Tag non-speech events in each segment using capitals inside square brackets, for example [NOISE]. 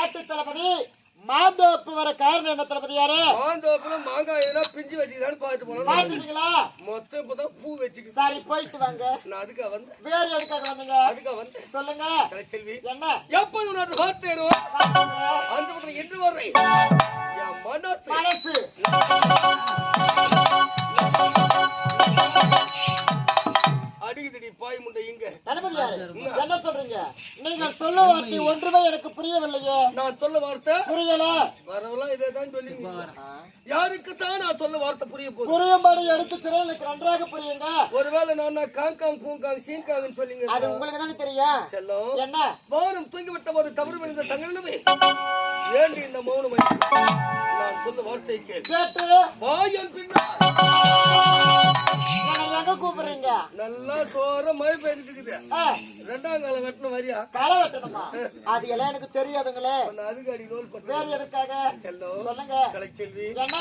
நாட்டு தளபதி மாந்தோப்பு வர காரணம் என்ன தளபதியாரே மாந்தோப்புல மாங்காய் எதனா பிஞ்சு வச்சுக்கிறான்னு பார்த்து போனோம் பாத்துட்டீங்களா மொத்தம் இப்பதான் பூ வச்சுக்கு சரி போயிட்டு வாங்க. நான் அதுக்கா வந்தேன் வேற எதுக்காக வந்தீங்க? அதுக்கா வந்தேன் சொல்லுங்க. கலைச்செல்வி என்ன? எப்போது பார்த்தேனோ பாத்துங்க. அந்த பக்கம் என்று வர்றேன். நீங்கள் சொல்ல வார்த்தை ஒன்றுமே எனக்கு புரியவில்லையே. நான் சொல்ல வார்த்தை? புரியல. வரவெல்லாம் இதே தான் சொல்லி யாருக்கு தான் நான் சொல்ல வார்த்தை புரிய போகுது? புரியும்படி எடுத்து சொல்ல எனக்கு நன்றாக புரியுங்க. ஒருவேளை நான் காங்காங் பூங்காங் சீங்காங்னு சொல்லிங்க. அது உங்களுக்கு தானே தெரியும். செல்லம். என்ன? வானம் தூங்கி விட்ட போது தவறு விழுந்த தங்களிடமே ஏண்டி இந்த மௌனம் நான் சொல்ல வார்த்தை கேட்டு. வாயன் பின்னால். நல்லா சோற மழை பெய்துட்டு இருக்குது ரெண்டாம் காலம் வெட்டின மாதிரியா? களை வெட்டணுமா? அது எல்லாம் எனக்கு தெரியாதுங்களே. அதுக்கு அடி நோல் வேற பட்டு எதுக்காக? செல்லம் சொல்லுங்க. கலைச்செல்வி என்ன?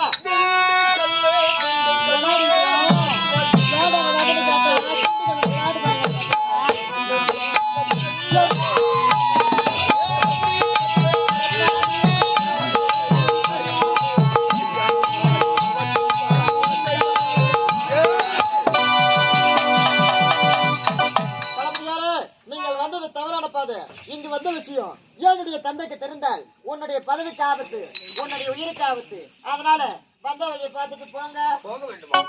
விஷயம் என்னுடைய தந்தைக்கு தெரிந்தால் உன்னுடைய பதவிக்கு ஆபத்து உன்னுடைய உயிருக்கு ஆபத்து. அதனால வந்த வழியை பார்த்துட்டு போங்க. போக வேண்டுமா?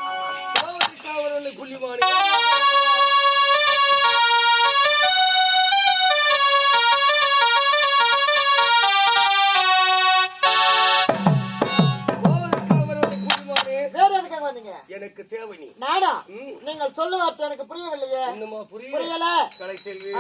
புள்ளிமானே எனக்கு தேவை நீ. நானா? ம். நீங்கள் சொல்லும் வார்த்தை எனக்கு புரியவில்லையே. புரியல. புரியல கலைச்செல்வி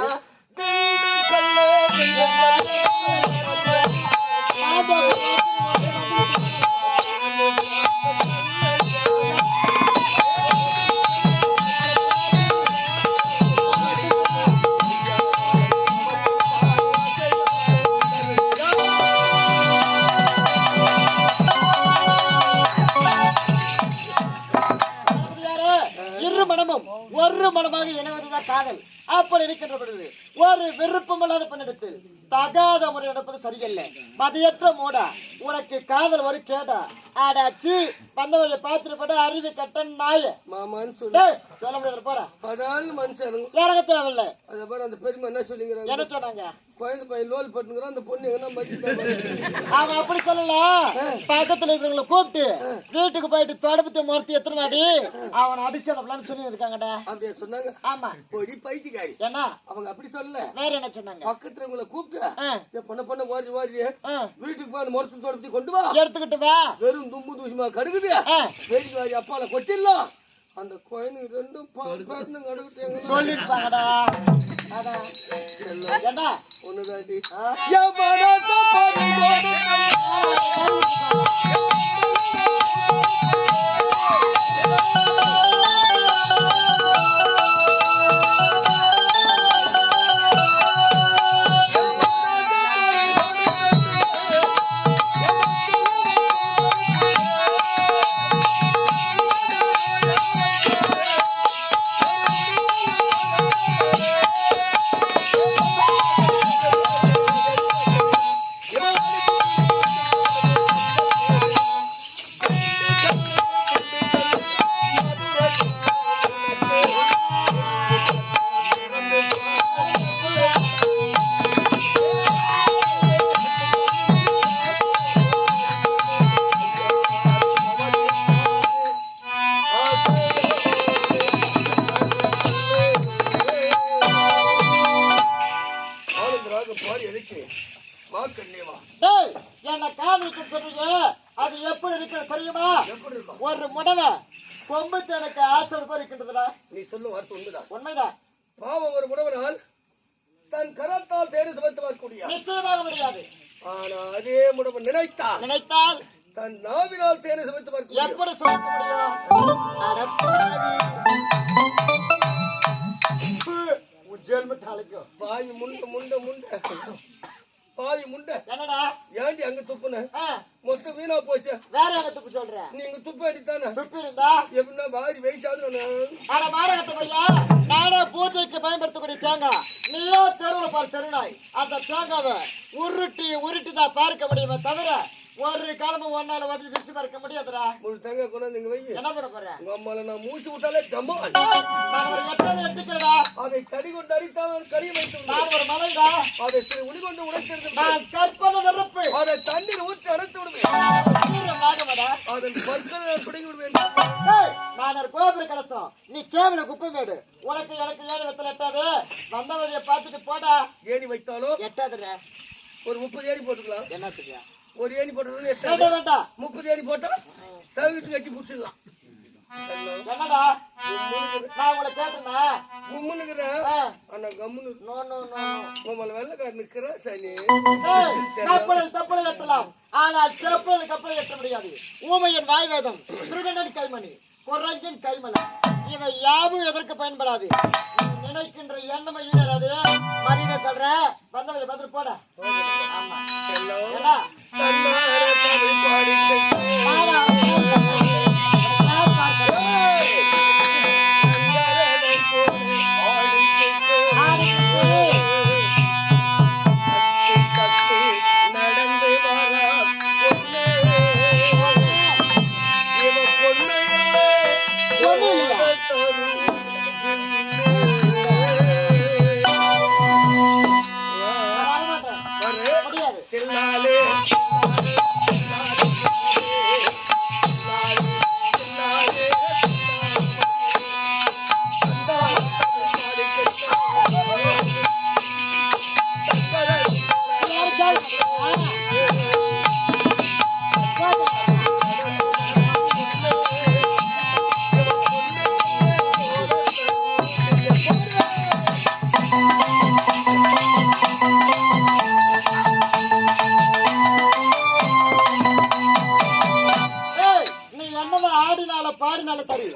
இரு மனமும் ஒரு மனமாக இணைவதுதான் காதல். அப்படி இருக்கின்ற பொழுது ஒரு விருப்பம் இல்லாத பெண்ணிடத்தில் தகாத முறை நடப்பது சரியல்ல. மதியற்ற மூடா. உனக்கு காதல் ஒரு கேடா. ஆடாச்சு பந்தவழியை பார்த்துட்டு அறிவு கட்டன் நாய. மாமான்னு சொல்லு. டேய், சொல்ல முடியாது போட. படால் மனுஷன். இறங்க தேவையில்ல. அதை பாரு அந்த பெருமை என்ன சொல்லிங்கிறாங்க? என்ன சொன்னாங்க? குழந்தை பையன் லோல் பட்டுங்கிறான் அந்த பொண்ணு எங்கன்னா மதிச்சு அவன் அப்படி சொல்லல. பக்கத்துல இருக்கிறவங்கள கூப்பிட்டு வீட்டுக்கு போயிட்டு தொடப்பத்தை முறைத்து எத்தனை வாடி? அவனை அடிச்சிடலாம்னு சொல்லி இருக்காங்கடா அப்படியே சொன்னாங்க? ஆமா. பொடி என்ன அவங்க அப்படி சொல்லல. வேற என்ன சொன்னாங்க? பக்கத்துல உங்களை கூப்பிட்டு பொண்ண பொண்ண ஓடி ஓடி வீட்டுக்கு போய் அந்த முறத்து தொடர்த்தி கொண்டு வா. எடுத்துக்கிட்டு வா. வெறும் தும்பு தூசிமா கடுகுது வேடிக்கை வாரி அப்பால கொட்டிடலாம். அந்த குழந்தை ரெண்டும் பேருந்து கடுகுட்டு எங்க சொல்லிருப்பாங்கடா. அதான் செல்லம் என்ன காதலிக்கு சொல்றீங்க அது எப்படி இருக்கு தெரியுமா? ஒரு முடவை கொம்புத்து எனக்கு ஆசை இருக்கின்றதுடா. நீ சொல்லும் வார்த்தை உண்மைதான். உண்மைதான். பாவம் ஒரு உணவனால் தன் கரத்தால் தேடி சுமத்து வரக்கூடிய. நிச்சயமாக முடியாது. ஆனா அதே முடவன் நினைத்தால் நினைத்தால் தன் நாவினால் தேனை சுமத்து வரக்கூடிய. எப்படி சுமக்க முடியும்? அடப்பாவி. பு, உன் ஜென்மத்தை அழைக்கும் பாவி முண்ட முண்ட முண்ட. பாவி முண்ட. என்னடா? ஏண்டி அங்க துப்புன? மொத்தம் வீணா போச்சு. வேற எங்க துப்பு சொல்ற? நீங்க துப்பு அடித்தானே துப்பி இருந்தா? எப்படின்னா வாரி வயசாவது ஆனா மாடகட்ட பையா நானே பூஜைக்கு பயன்படுத்தக்கூடிய தேங்காய். நீயோ தெருவுல பாரு தெருநாய். அந்த தேங்காவை உருட்டி உருட்டி தான் பார்க்க முடியுமே தவிர ஒரு காலமும் ஒன்னால வட்டி விரிச்சு பார்க்க முடியாதுடா. ஒரு தேங்காய் கொண்டாந்து இங்க வை. என்ன பண்ண போற? உங்க அம்மால நான் மூசி விட்டாலே ஜம்மா நான் ஒரு எட்டாவது எடுத்துக்கிறடா. அதை கடி கொண்டு அடித்தால் கடியை வைத்து. நான் ஒரு மலைடா. அதை சிறு உளி கொண்டு உடைத்திருந்து. நான் கற்பனை நெருப்பு. அதை தண்ணீர் ஊற்றி அடைத்து விடுவேன் நாகமடா அதன் பற்களை பிடிங்கி விடுவேன். நான் ஒரு கோபுர கலசம். நீ கேவல குப்பை மேடு. உனக்கு எனக்கு ஏழு வெத்தல எட்டாது. வந்த வழியை பார்த்துட்டு போடா. ஏணி வைத்தாலும் எட்டாதுடா. ஒரு முப்பது ஏணி போட்டுக்கலாம். என்ன சொல்றியா ஒரு ஏணி போட்டதுன்னு வேண்டாம் முப்பது ஏணி போட்டா சவுக்கு கட்டி பிடிச்சிடலாம். நிக்கிற சனி. கப்பலை எட்டலாம் ஆனால் கப்பலை கப்பலை எட்ட முடியாது. ஊமையின் வாய் வேதம் திருடனின் கைமணி குரங்கின் கைமலை இவை யாவும் எதற்கு பயன்படாது? நினைக்கின்ற எண்ணமை ஈடராது மரியாதை சொல்ற? வந்தவங்க பதில் போட. ஆமா. நீ என்னதான் ஆடினாலும் பாடினாலும் சரி.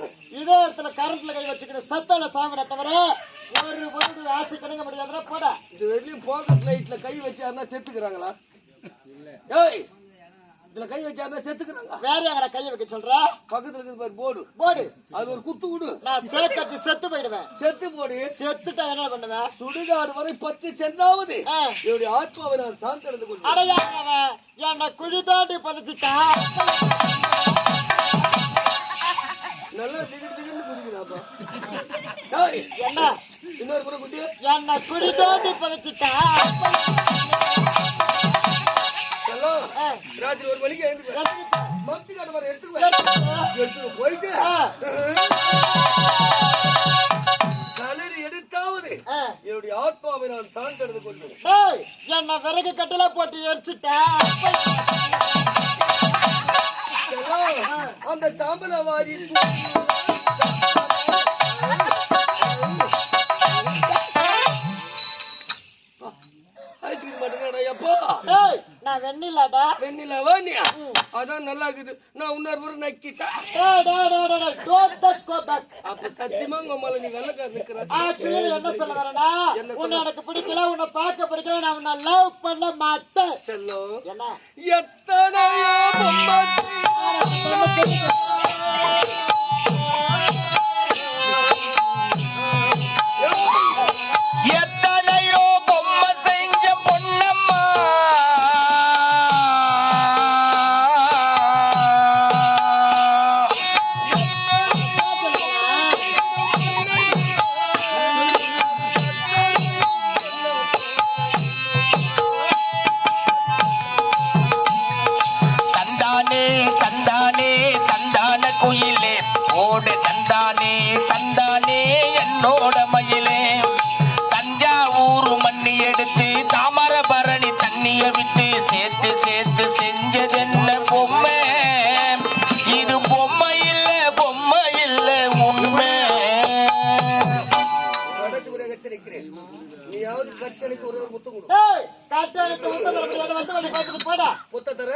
இதே இடத்துல கரண்ட்ல கை வச்சுக்கிற சத்தால சாமிட தவிர ஒரு பொருள் ஆசை கிடைக்க முடியாதுடா போட. இது வரையிலும் போக்கஸ் லைட்ல கை வச்சாருன்னா செத்துக்கிறாங்களா? ஏய் இதுல கை வச்சாருன்னா செத்துக்கிறாங்க வேற எங்கடா கையை வைக்க சொல்ற? பக்கத்துல இருக்குது பாரு போர்டு போடு. அது ஒரு குத்து விடு நான் சேக்கட்டி செத்து போயிடுவேன். செத்து போடு. செத்துட்டா என்ன பண்ணுவேன் சுடுகாடு வரை பத்து சென்றாவது. என்னுடைய ஆத்மாவை நான் சாந்தெடுத்து கொண்டு அடையாதவன் என்னை குழி தோண்டி புதைச்சிட்டா? நல்லா திகிட்டு திகிட்டு குதிக்கிறாப்பா [LAUGHS] ஏய், என்ன இன்னொரு முறை குதி என்னை குழி தோண்டி புதைச்சிட்டா ஹலோ. ராத்திரி ஒரு மணிக்கு எழுந்து. மம்தி காட்டு மாதிரி எடுத்துக்குவேன். எடுத்து போயிட்டு. கலரி எடுத்தாவது. என்னுடைய ஆத்மாவை நான் சாந்தெடுத்து கொள்வேன் என்னை விறகு கட்டில போட்டு எரிச்சுட்டா செல்லம், அந்த சாம்பல வாரி நான் வெண்ணிலாடா. வெண்ணில வாணியா அதான் நல்லா இருக்குது நான் இன்னொரு முறை நக்கிட்டா. don't touch, go back. அப்ப சத்தியமா உங்க மேல நீ வெள்ளக்கார நிக்கிற? Actually, என்ன சொல்ல என்ன உன்னை எனக்கு பிடிக்கல உன்னை பார்க்க பிடிக்கல நான் உன்னை love பண்ண மாட்டேன். செல்லம். என்ன? எத்தனையோ பொம்மை சேர்த்து சேர்த்து செஞ்சதென்ன பொம்மை. இது பொம்மை இல்ல பொம்மை இல்ல உண்மை. ஒரு முத்தம் உத்தரவு முடியாத வந்து பார்த்துட்டு போடா. தர